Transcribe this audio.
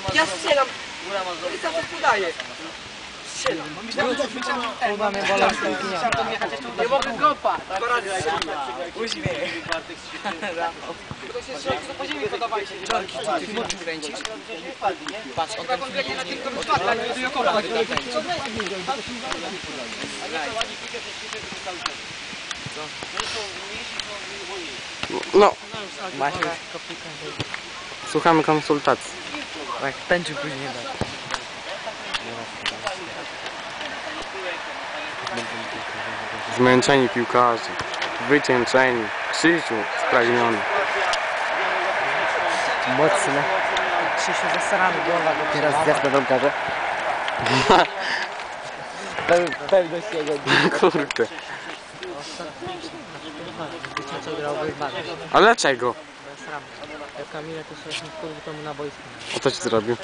ma Ja strzelam. Góra ma zrobić. I zawsze podaje. Strzelam. Kurwa mnie bolą Nie mogę kopa. Strzelam. Strzelił. To się strzela, to po ziemi podawajcie. Ty mocno kręcisz. Patrz, on konkretnie na tym, kto wypadł, ale nie do Jokola. No, Macie słuchamy konsultacji. Tak, tęczy później da. Zmęczeni piłkarze, wycieńczeni, Krzysiu spragniony. Mocne. Krzysiu zasrany, głowa Teraz zjazd na bramkarze. Pewność jego. Kurde. A dlaczego? Jak Kamila to sobie kurwy to mu na boisku. Co ci zrobił?